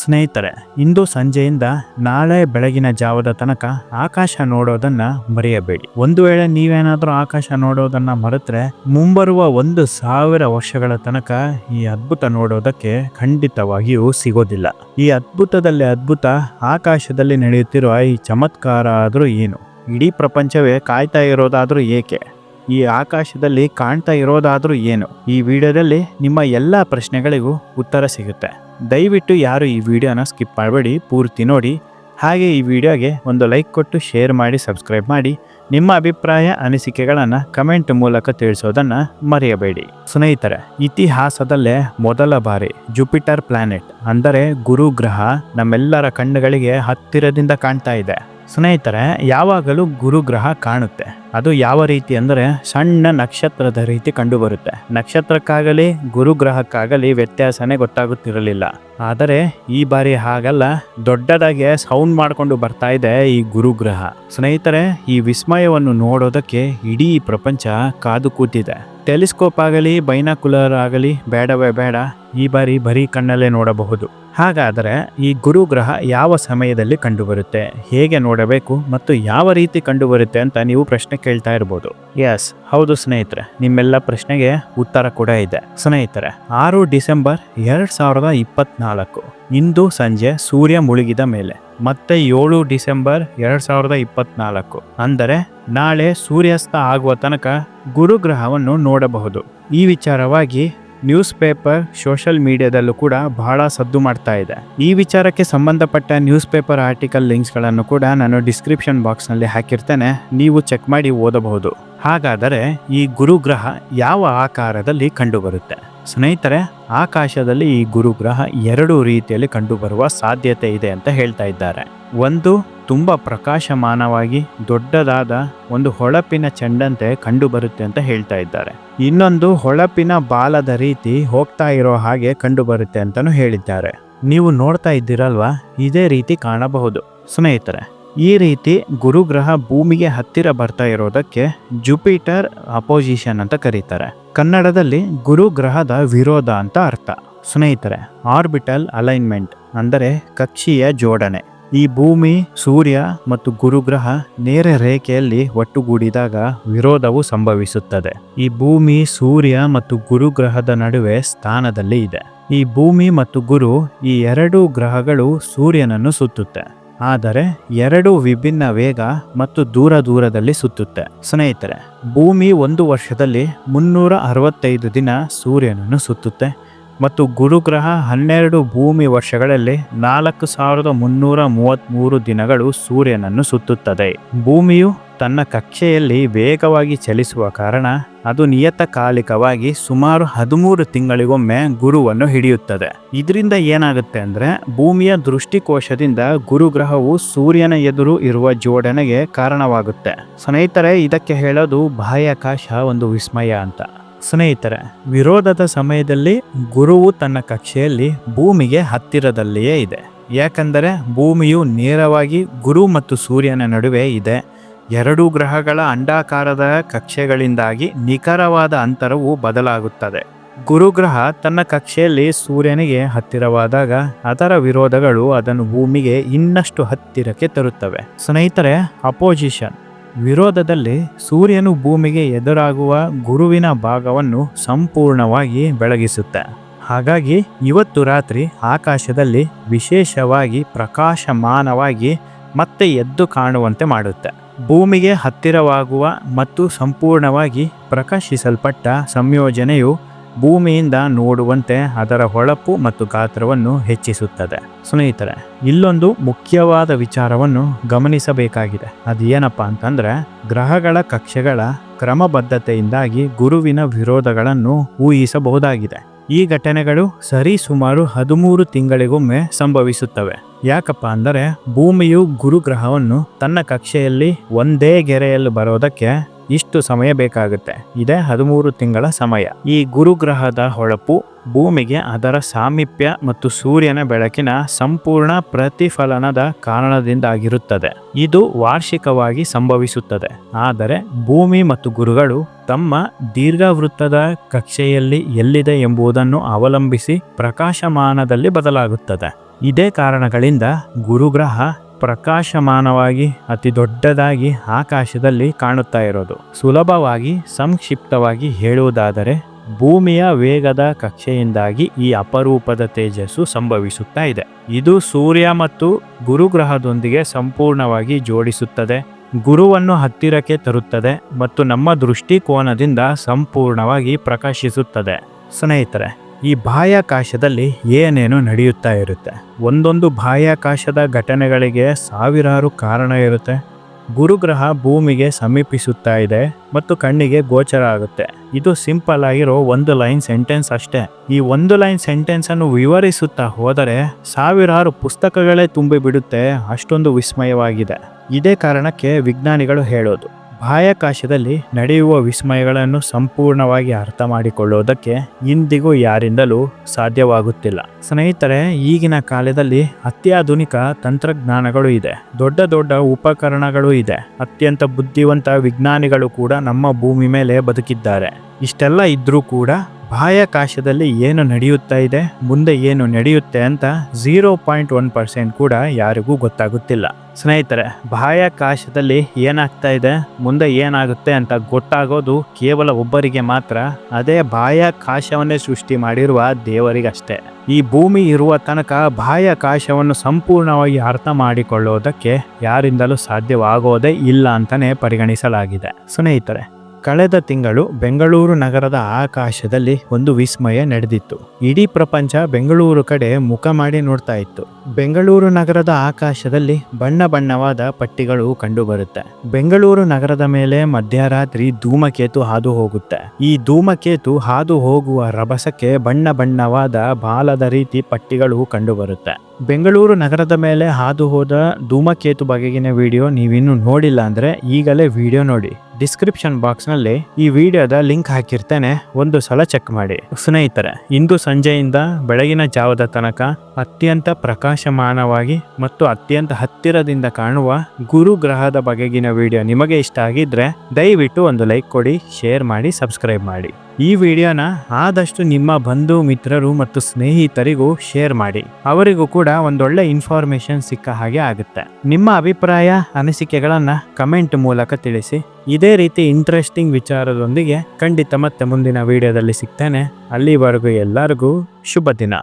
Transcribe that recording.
ಸ್ನೇಹಿತರೆ, ಇಂದು ಸಂಜೆಯಿಂದ ನಾಳೆ ಬೆಳಗಿನ ಜಾವದ ತನಕ ಆಕಾಶ ನೋಡೋದನ್ನ ಮರೆಯಬೇಡಿ. ಒಂದು ವೇಳೆ ನೀವೇನಾದರೂ ಆಕಾಶ ನೋಡೋದನ್ನ ಮರೆತ್ರೆ, ಮುಂಬರುವ ಒಂದು ಸಾವಿರ ವರ್ಷಗಳ ತನಕ ಈ ಅದ್ಭುತ ನೋಡೋದಕ್ಕೆ ಖಂಡಿತವಾಗಿಯೂ ಸಿಗೋದಿಲ್ಲ. ಈ ಅದ್ಭುತದಲ್ಲಿ ಅದ್ಭುತ ಆಕಾಶದಲ್ಲಿ ನಡೆಯುತ್ತಿರುವ ಈ ಚಮತ್ಕಾರ ಆದರೂ ಏನು? ಇಡೀ ಪ್ರಪಂಚವೇ ಕಾಯ್ತಾ ಇರೋದಾದರೂ ಏಕೆ? ಈ ಆಕಾಶದಲ್ಲಿ ಕಾಣ್ತಾ ಇರೋದಾದರೂ ಏನು? ಈ ವಿಡಿಯೋದಲ್ಲಿ ನಿಮ್ಮ ಎಲ್ಲ ಪ್ರಶ್ನೆಗಳಿಗೂ ಉತ್ತರ ಸಿಗುತ್ತೆ. ದಯವಿಟ್ಟು ಯಾರು ಈ ವಿಡಿಯೋನ ಸ್ಕಿಪ್ ಮಾಡಬೇಡಿ, ಪೂರ್ತಿ ನೋಡಿ. ಹಾಗೆ ಈ ವಿಡಿಯೋಗೆ ಒಂದು ಲೈಕ್ ಕೊಟ್ಟು, ಶೇರ್ ಮಾಡಿ, ಸಬ್ಸ್ಕ್ರೈಬ್ ಮಾಡಿ. ನಿಮ್ಮ ಅಭಿಪ್ರಾಯ, ಅನಿಸಿಕೆಗಳನ್ನು ಕಮೆಂಟ್ ಮೂಲಕ ತಿಳಿಸೋದನ್ನು ಮರೆಯಬೇಡಿ. ಸ್ನೇಹಿತರೆ, ಇತಿಹಾಸದಲ್ಲೇ ಮೊದಲ ಬಾರಿ ಜುಪಿಟರ್ ಪ್ಲಾನೆಟ್ ಅಂದರೆ ಗುರು ಗ್ರಹ ನಮ್ಮೆಲ್ಲರ ಕಣ್ಣುಗಳಿಗೆ ಹತ್ತಿರದಿಂದ ಕಾಣ್ತಾ ಇದೆ. ಸ್ನೇಹಿತರೆ, ಯಾವಾಗಲೂ ಗುರುಗ್ರಹ ಕಾಣುತ್ತೆ. ಅದು ಯಾವ ರೀತಿ ಅಂದರೆ ಸಣ್ಣ ನಕ್ಷತ್ರದ ರೀತಿ ಕಂಡುಬರುತ್ತೆ. ನಕ್ಷತ್ರಕ್ಕಾಗಲಿ, ಗುರುಗ್ರಹಕ್ಕಾಗಲಿ ವ್ಯತ್ಯಾಸನೇ ಗೊತ್ತಾಗುತ್ತಿರಲಿಲ್ಲ. ಆದರೆ ಈ ಬಾರಿ ಹಾಗಲ್ಲ, ದೊಡ್ಡದಾಗಿ ಸೌಂಡ್ ಮಾಡಿಕೊಂಡು ಬರ್ತಾ ಇದೆ ಈ ಗುರುಗ್ರಹ. ಸ್ನೇಹಿತರೆ, ಈ ವಿಸ್ಮಯವನ್ನು ನೋಡೋದಕ್ಕೆ ಇಡೀ ಪ್ರಪಂಚ ಕಾದು ಕೂತಿದೆ. ಟೆಲಿಸ್ಕೋಪ್ ಆಗಲಿ, ಬೈನಾಕುಲರ್ ಆಗಲಿ, ಬೇಡವೇ ಬೇಡ, ಈ ಬಾರಿ ಬರೀ ಕಣ್ಣಲ್ಲೇ ನೋಡಬಹುದು. ಹಾಗಾದರೆ ಈ ಗುರುಗ್ರಹ ಯಾವ ಸಮಯದಲ್ಲಿ ಕಂಡುಬರುತ್ತೆ? ಹೇಗೆ ನೋಡಬೇಕು ಮತ್ತು ಯಾವ ರೀತಿ ಕಂಡುಬರುತ್ತೆ ಅಂತ ನೀವು ಪ್ರಶ್ನೆ ಕೇಳ್ತಾ ಇರ್ಬೋದು. ಎಸ್ ಹೌದು ಸ್ನೇಹಿತರೆ, ನಿಮ್ಮೆಲ್ಲ ಪ್ರಶ್ನೆಗೆ ಉತ್ತರ ಕೂಡ ಇದೆ. ಸ್ನೇಹಿತರೆ, ಆರು ಡಿಸೆಂಬರ್ ಎರಡ್ ಸಾವಿರದ ಇಪ್ಪತ್ನಾಲ್ಕು, ಇಂದು ಸಂಜೆ ಸೂರ್ಯ ಮುಳುಗಿದ ಮೇಲೆ, ಮತ್ತೆ ಏಳು ಡಿಸೆಂಬರ್ ಎರಡ್ ಸಾವಿರದ ಇಪ್ಪತ್ನಾಲ್ಕು, ಅಂದರೆ ನಾಳೆ ಸೂರ್ಯಾಸ್ತ ಆಗುವ ತನಕ ಗುರುಗ್ರಹವನ್ನು ನೋಡಬಹುದು. ಈ ವಿಚಾರವಾಗಿ ನ್ಯೂಸ್ ಪೇಪರ್ ಸೋಷಿಯಲ್ ಮೀಡಿಯಾದಲ್ಲೂ ಕೂಡ ಬಹಳ ಸದ್ದು ಮಾಡ್ತಾ ಇದೆ. ಈ ವಿಚಾರಕ್ಕೆ ಸಂಬಂಧಪಟ್ಟ ನ್ಯೂಸ್ ಪೇಪರ್ ಆರ್ಟಿಕಲ್ ಲಿಂಕ್ಸ್ಗಳನ್ನು ಕೂಡ ನಾನು ಡಿಸ್ಕ್ರಿಪ್ಷನ್ ಬಾಕ್ಸ್ನಲ್ಲಿ ಹಾಕಿರ್ತೇನೆ. ನೀವು ಚೆಕ್ ಮಾಡಿ ಓದಬಹುದು. ಹಾಗಾದರೆ ಈ ಗುರುಗ್ರಹ ಯಾವ ಆಕಾರದಲ್ಲಿ ಕಂಡುಬರುತ್ತೆ? ಸ್ನೇಹಿತರೆ, ಆಕಾಶದಲ್ಲಿ ಈ ಗುರುಗ್ರಹ ಎರಡು ರೀತಿಯಲ್ಲಿ ಕಂಡುಬರುವ ಸಾಧ್ಯತೆ ಇದೆ ಅಂತ ಹೇಳ್ತಾ ಇದ್ದಾರೆ. ಒಂದು ತುಂಬ ಪ್ರಕಾಶಮಾನವಾಗಿ ದೊಡ್ಡದಾದ ಒಂದು ಹೊಳಪಿನ ಚೆಂಡಂತೆ ಕಂಡುಬರುತ್ತೆ ಅಂತ ಹೇಳ್ತಾ ಇದ್ದಾರೆ. ಇನ್ನೊಂದು ಹೊಳಪಿನ ಬಾಲದ ರೀತಿ ಹೋಗ್ತಾ ಇರೋ ಹಾಗೆ ಕಂಡುಬರುತ್ತೆ ಅಂತಲೂ ಹೇಳಿದ್ದಾರೆ. ನೀವು ನೋಡ್ತಾ ಇದ್ದೀರಲ್ವಾ? ಇದೇ ರೀತಿ ಕಾಣಬಹುದು. ಸ್ನೇಹಿತರೆ, ಈ ರೀತಿ ಗುರುಗ್ರಹ ಭೂಮಿಗೆ ಹತ್ತಿರ ಬರ್ತಾ ಇರೋದಕ್ಕೆ ಜುಪಿಟರ್ ಅಪೋಸಿಷನ್ ಅಂತ ಕರೀತಾರೆ. ಕನ್ನಡದಲ್ಲಿ ಗುರುಗ್ರಹದ ವಿರೋಧ ಅಂತ ಅರ್ಥ. ಸ್ನೇಹಿತರೆ, ಆರ್ಬಿಟಲ್ ಅಲೈನ್ಮೆಂಟ್ ಅಂದರೆ ಕಕ್ಷೀಯ ಜೋಡಣೆ. ಈ ಭೂಮಿ, ಸೂರ್ಯ ಮತ್ತು ಗುರುಗ್ರಹ ನೇರ ರೇಖೆಯಲ್ಲಿ ಒಟ್ಟುಗೂಡಿದಾಗ ವಿರೋಧವು ಸಂಭವಿಸುತ್ತದೆ. ಈ ಭೂಮಿ, ಸೂರ್ಯ ಮತ್ತು ಗುರುಗ್ರಹದ ನಡುವೆ ಸ್ಥಾನದಲ್ಲಿ ಇದೆ. ಈ ಭೂಮಿ ಮತ್ತು ಗುರು ಈ ಎರಡೂ ಗ್ರಹಗಳು ಸೂರ್ಯನನ್ನು ಸುತ್ತುತ್ತೆ. ಆದರೆ ಎರಡು ವಿಭಿನ್ನ ವೇಗ ಮತ್ತು ದೂರ ದೂರದಲ್ಲಿ ಸುತ್ತುತ್ತೆ. ಸ್ನೇಹಿತರೆ, ಭೂಮಿ ಒಂದು ವರ್ಷದಲ್ಲಿ ಮುನ್ನೂರ ಅರವತ್ತೈದು ದಿನ ಸೂರ್ಯನನ್ನು ಸುತ್ತುತ್ತೆ. ಮತ್ತು ಗುರುಗ್ರಹ ಹನ್ನೆರಡು ಭೂಮಿ ವರ್ಷಗಳಲ್ಲಿ ನಾಲ್ಕು ಸಾವಿರದ ಮುನ್ನೂರ ಮೂವತ್ತ್ಮೂರು ದಿನಗಳು ಸೂರ್ಯನನ್ನು ಸುತ್ತುತ್ತದೆ. ಭೂಮಿಯು ತನ್ನ ಕಕ್ಷೆಯಲ್ಲಿ ವೇಗವಾಗಿ ಚಲಿಸುವ ಕಾರಣ ಅದು ನಿಯತಕಾಲಿಕವಾಗಿ ಸುಮಾರು ಹದಿಮೂರು ತಿಂಗಳಿಗೊಮ್ಮೆ ಗುರುವನ್ನು ಹಿಡಿಯುತ್ತದೆ. ಇದರಿಂದ ಏನಾಗುತ್ತೆ ಅಂದರೆ ಭೂಮಿಯ ದೃಷ್ಟಿಕೋಶದಿಂದ ಗುರುಗ್ರಹವು ಸೂರ್ಯನ ಎದುರು ಇರುವ ಜೋಡಣೆಗೆ ಕಾರಣವಾಗುತ್ತೆ. ಸ್ನೇಹಿತರೆ, ಇದಕ್ಕೆ ಹೇಳೋದು ಬಾಹ್ಯಾಕಾಶ ಒಂದು ವಿಸ್ಮಯ ಅಂತ. ಸ್ನೇಹಿತರೆ, ವಿರೋಧದ ಸಮಯದಲ್ಲಿ ಗುರುವು ತನ್ನ ಕಕ್ಷೆಯಲ್ಲಿ ಭೂಮಿಗೆ ಹತ್ತಿರದಲ್ಲಿಯೇ ಇದೆ. ಯಾಕಂದರೆ ಭೂಮಿಯು ನೇರವಾಗಿ ಗುರು ಮತ್ತು ಸೂರ್ಯನ ನಡುವೆ ಇದೆ. ಎರಡೂ ಗ್ರಹಗಳ ಅಂಡಾಕಾರದ ಕಕ್ಷೆಗಳಿಂದಾಗಿ ನಿಖರವಾದ ಅಂತರವು ಬದಲಾಗುತ್ತದೆ. ಗುರುಗ್ರಹ ತನ್ನ ಕಕ್ಷೆಯಲ್ಲಿ ಸೂರ್ಯನಿಗೆ ಹತ್ತಿರವಾದಾಗ ಅದರ ವಿರೋಧಗಳು ಅದನ್ನು ಭೂಮಿಗೆ ಇನ್ನಷ್ಟು ಹತ್ತಿರಕ್ಕೆ ತರುತ್ತವೆ. ಸ್ನೇಹಿತರೆ, ಅಪೋಸಿಷನ್. ವಿರೋಧದಲ್ಲಿ ಸೂರ್ಯನು ಭೂಮಿಗೆ ಎದುರಾಗುವ ಗುರುವಿನ ಭಾಗವನ್ನು ಸಂಪೂರ್ಣವಾಗಿ ಬೆಳಗಿಸುತ್ತೆ. ಹಾಗಾಗಿ ಇವತ್ತು ರಾತ್ರಿ ಆಕಾಶದಲ್ಲಿ ವಿಶೇಷವಾಗಿ ಪ್ರಕಾಶಮಾನವಾಗಿ ಮತ್ತೆ ಎದ್ದು ಕಾಣುವಂತೆ ಮಾಡುತ್ತೆ. ಭೂಮಿಗೆ ಹತ್ತಿರವಾಗುವ ಮತ್ತು ಸಂಪೂರ್ಣವಾಗಿ ಪ್ರಕಾಶಿಸಲ್ಪಟ್ಟ ಸಂಯೋಜನೆಯು ಭೂಮಿಯಿಂದ ನೋಡುವಂತೆ ಅದರ ಹೊಳಪು ಮತ್ತು ಗಾತ್ರವನ್ನು ಹೆಚ್ಚಿಸುತ್ತದೆ. ಸ್ನೇಹಿತರೆ, ಇಲ್ಲೊಂದು ಮುಖ್ಯವಾದ ವಿಚಾರವನ್ನು ಗಮನಿಸಬೇಕಾಗಿದೆ. ಅದು ಏನಪ್ಪ ಅಂತಂದ್ರೆ, ಗ್ರಹಗಳ ಕಕ್ಷೆಗಳ ಕ್ರಮಬದ್ಧತೆಯಿಂದಾಗಿ ಗುರುವಿನ ವಿರೋಧಗಳನ್ನು ಊಹಿಸಬಹುದಾಗಿದೆ. ಈ ಘಟನೆಗಳು ಸರಿ ಸುಮಾರು ಹದಿಮೂರು ತಿಂಗಳಿಗೊಮ್ಮೆ ಸಂಭವಿಸುತ್ತವೆ. ಯಾಕಪ್ಪ ಅಂದರೆ, ಭೂಮಿಯು ಗುರುಗ್ರಹವನ್ನು ತನ್ನ ಕಕ್ಷೆಯಲ್ಲಿ ಒಂದೇ ಗೆರೆಯಲ್ಲಿ ಬರೋದಕ್ಕೆ ಇಷ್ಟು ಸಮಯ ಬೇಕಾಗುತ್ತೆ. ಇದೇ ಹದಿಮೂರು ತಿಂಗಳ ಸಮಯ. ಈ ಗುರುಗ್ರಹದ ಹೊಳಪು ಭೂಮಿಗೆ ಅದರ ಸಾಮೀಪ್ಯ ಮತ್ತು ಸೂರ್ಯನ ಬೆಳಕಿನ ಸಂಪೂರ್ಣ ಪ್ರತಿಫಲನದ ಕಾರಣದಿಂದಾಗಿರುತ್ತದೆ. ಇದು ವಾರ್ಷಿಕವಾಗಿ ಸಂಭವಿಸುತ್ತದೆ. ಆದರೆ ಭೂಮಿ ಮತ್ತು ಗುರುಗಳು ತಮ್ಮ ದೀರ್ಘವೃತ್ತದ ಕಕ್ಷೆಯಲ್ಲಿ ಎಲ್ಲಿದೆ ಎಂಬುದನ್ನು ಅವಲಂಬಿಸಿ ಪ್ರಕಾಶಮಾನದಲ್ಲಿ ಬದಲಾಗುತ್ತದೆ. ಇದೇ ಕಾರಣಗಳಿಂದ ಗುರುಗ್ರಹ ಪ್ರಕಾಶಮಾನವಾಗಿ, ಅತಿ ದೊಡ್ಡದಾಗಿ ಆಕಾಶದಲ್ಲಿ ಕಾಣುತ್ತಾ ಇರೋದು. ಸುಲಭವಾಗಿ, ಸಂಕ್ಷಿಪ್ತವಾಗಿ ಹೇಳುವುದಾದರೆ, ಭೂಮಿಯ ವೇಗದ ಕಕ್ಷೆಯಿಂದಾಗಿ ಈ ಅಪರೂಪದ ತೇಜಸ್ಸು ಸಂಭವಿಸುತ್ತಾ ಇದೆ. ಇದು ಸೂರ್ಯ ಮತ್ತು ಗುರುಗ್ರಹದೊಂದಿಗೆ ಸಂಪೂರ್ಣವಾಗಿ ಜೋಡಿಸುತ್ತದೆ. ಗುರುವನ್ನು ಹತ್ತಿರಕ್ಕೆ ತರುತ್ತದೆ ಮತ್ತು ನಮ್ಮ ದೃಷ್ಟಿಕೋನದಿಂದ ಸಂಪೂರ್ಣವಾಗಿ ಪ್ರಕಾಶಿಸುತ್ತದೆ. ಸ್ನೇಹಿತರೆ ಈ ಬಾಹ್ಯಾಕಾಶದಲ್ಲಿ ಏನೇನು ನಡೆಯುತ್ತಾ ಇರುತ್ತೆ. ಒಂದೊಂದು ಬಾಹ್ಯಾಕಾಶದ ಘಟನೆಗಳಿಗೆ ಸಾವಿರಾರು ಕಾರಣ ಇರುತ್ತೆ. ಗುರುಗ್ರಹ ಭೂಮಿಗೆ ಸಮೀಪಿಸುತ್ತಾ ಇದೆ ಮತ್ತು ಕಣ್ಣಿಗೆ ಗೋಚರ ಆಗುತ್ತೆ. ಇದು ಸಿಂಪಲ್ ಆಗಿರೋ ಒಂದು ಲೈನ್ ಸೆಂಟೆನ್ಸ್ ಅಷ್ಟೇ. ಈ ಒಂದು ಲೈನ್ ಸೆಂಟೆನ್ಸ್ ಅನ್ನು ವಿವರಿಸುತ್ತಾ ಹೋದರೆ ಸಾವಿರಾರು ಪುಸ್ತಕಗಳೇ ತುಂಬಿಬಿಡುತ್ತೆ. ಅಷ್ಟೊಂದು ವಿಸ್ಮಯವಾಗಿದೆ. ಇದೇ ಕಾರಣಕ್ಕೆ ವಿಜ್ಞಾನಿಗಳು ಹೇಳೋದು. ಬಾಹ್ಯಾಕಾಶದಲ್ಲಿ ನಡೆಯುವ ವಿಸ್ಮಯಗಳನ್ನು ಸಂಪೂರ್ಣವಾಗಿ ಅರ್ಥ ಮಾಡಿಕೊಳ್ಳುವುದಕ್ಕೆ ಇಂದಿಗೂ ಯಾರಿಂದಲೂ ಸಾಧ್ಯವಾಗುತ್ತಿಲ್ಲ. ಸ್ನೇಹಿತರೆ, ಈಗಿನ ಕಾಲದಲ್ಲಿ ಅತ್ಯಾಧುನಿಕ ತಂತ್ರಜ್ಞಾನಗಳು ಇದೆ. ದೊಡ್ಡ ದೊಡ್ಡ ಉಪಕರಣಗಳು ಇದೆ. ಅತ್ಯಂತ ಬುದ್ಧಿವಂತ ವಿಜ್ಞಾನಿಗಳು ಕೂಡ ನಮ್ಮ ಭೂಮಿ ಮೇಲೆ ಬದುಕಿದ್ದಾರೆ. ಇಷ್ಟೆಲ್ಲ ಇದ್ರೂ ಕೂಡ ಬಾಹ್ಯಾಕಾಶದಲ್ಲಿ ಏನು ನಡೆಯುತ್ತಾ ಇದೆ, ಮುಂದೆ ಏನು ನಡೆಯುತ್ತೆ ಅಂತ ಝೀರೋ ಪಾಯಿಂಟ್ ಒನ್ ಪರ್ಸೆಂಟ್ ಕೂಡ ಯಾರಿಗೂ ಗೊತ್ತಾಗುತ್ತಿಲ್ಲ. ಸ್ನೇಹಿತರೆ, ಬಾಹ್ಯಾಕಾಶದಲ್ಲಿ ಏನಾಗ್ತಾ ಇದೆ, ಮುಂದೆ ಏನಾಗುತ್ತೆ ಅಂತ ಗೊತ್ತಾಗೋದು ಕೇವಲ ಒಬ್ಬರಿಗೆ ಮಾತ್ರ, ಅದೇ ಬಾಹ್ಯಾಕಾಶವನ್ನೇ ಸೃಷ್ಟಿ ಮಾಡಿರುವ ದೇವರಿಗಷ್ಟೇ. ಈ ಭೂಮಿ ಇರುವ ತನಕ ಬಾಹ್ಯಾಕಾಶವನ್ನು ಸಂಪೂರ್ಣವಾಗಿ ಅರ್ಥ ಮಾಡಿಕೊಳ್ಳುವುದಕ್ಕೆ ಯಾರಿಂದಲೂ ಸಾಧ್ಯವಾಗೋದೇ ಇಲ್ಲ ಅಂತಲೇ ಪರಿಗಣಿಸಲಾಗಿದೆ. ಸ್ನೇಹಿತರೆ ಕಳೆದ ತಿಂಗಳು ಬೆಂಗಳೂರು ನಗರದ ಆಕಾಶದಲ್ಲಿ ಒಂದು ವಿಸ್ಮಯ ನಡೆದಿತ್ತು. ಇಡೀ ಪ್ರಪಂಚ ಬೆಂಗಳೂರು ಕಡೆ ಮುಖ ಮಾಡಿ ನೋಡ್ತಾ ಇತ್ತು. ಬೆಂಗಳೂರು ನಗರದ ಆಕಾಶದಲ್ಲಿ ಬಣ್ಣ ಬಣ್ಣವಾದ ಪಟ್ಟಿಗಳು ಕಂಡುಬರುತ್ತೆ. ಬೆಂಗಳೂರು ನಗರದ ಮೇಲೆ ಮಧ್ಯರಾತ್ರಿ ಧೂಮಕೇತು ಹಾದು ಹೋಗುತ್ತೆ. ಈ ಧೂಮಕೇತು ಹಾದು ಹೋಗುವ ರಭಸಕ್ಕೆ ಬಣ್ಣ ಬಣ್ಣವಾದ ಬಾಲದ ರೀತಿ ಪಟ್ಟಿಗಳು ಕಂಡುಬರುತ್ತೆ. ಬೆಂಗಳೂರು ನಗರದ ಮೇಲೆ ಹಾದು ಹೋದ ಧೂಮಕೇತು ಬಗೆಗಿನ ವಿಡಿಯೋ ನೀವಿನ್ನೂ ನೋಡಿಲ್ಲ ಅಂದ್ರೆ ಈಗಲೇ ವಿಡಿಯೋ ನೋಡಿ. ಡಿಸ್ಕ್ರಿಪ್ಷನ್ ಬಾಕ್ಸ್ನಲ್ಲಿ ಈ ವಿಡಿಯೋದ ಲಿಂಕ್ ಹಾಕಿರ್ತೇನೆ, ಒಂದು ಸಲ ಚೆಕ್ ಮಾಡಿ. ಸ್ನೇಹಿತರೆ, ಇಂದು ಸಂಜೆಯಿಂದ ಬೆಳಗಿನ ಜಾವದ ತನಕ ಅತ್ಯಂತ ಪ್ರಕಾಶಮಾನವಾಗಿ ಮತ್ತು ಅತ್ಯಂತ ಹತ್ತಿರದಿಂದ ಕಾಣುವ ಗುರು ಗ್ರಹದ ಬಗೆಗಿನ ವಿಡಿಯೋ ನಿಮಗೆ ಇಷ್ಟ ಆಗಿದ್ರೆ ದಯವಿಟ್ಟು ಒಂದು ಲೈಕ್ ಕೊಡಿ ಶೇರ್ ಮಾಡಿ ಸಬ್ಸ್ಕ್ರೈಬ್ ಮಾಡಿ. ಈ ವಿಡಿಯೋನ ಆದಷ್ಟು ನಿಮ್ಮ ಬಂಧು, ಮಿತ್ರರು ಮತ್ತು ಸ್ನೇಹಿತರಿಗೂ ಶೇರ್ ಮಾಡಿ. ಅವರಿಗೂ ಕೂಡ ಒಂದೊಳ್ಳೆ ಇನ್ಫಾರ್ಮೇಶನ್ ಸಿಕ್ಕ ಹಾಗೆ ಆಗುತ್ತೆ. ನಿಮ್ಮ ಅಭಿಪ್ರಾಯ, ಅನಿಸಿಕೆಗಳನ್ನು ಕಮೆಂಟ್ ಮೂಲಕ ತಿಳಿಸಿ. ಇದೇ ರೀತಿ ಇಂಟ್ರೆಸ್ಟಿಂಗ್ ವಿಚಾರದೊಂದಿಗೆ ಖಂಡಿತ ಮತ್ತೆ ಮುಂದಿನ ವಿಡಿಯೋದಲ್ಲಿ ಸಿಗ್ತೇನೆ. ಅಲ್ಲಿವರೆಗೂ ಎಲ್ಲರಿಗೂ ಶುಭ ದಿನ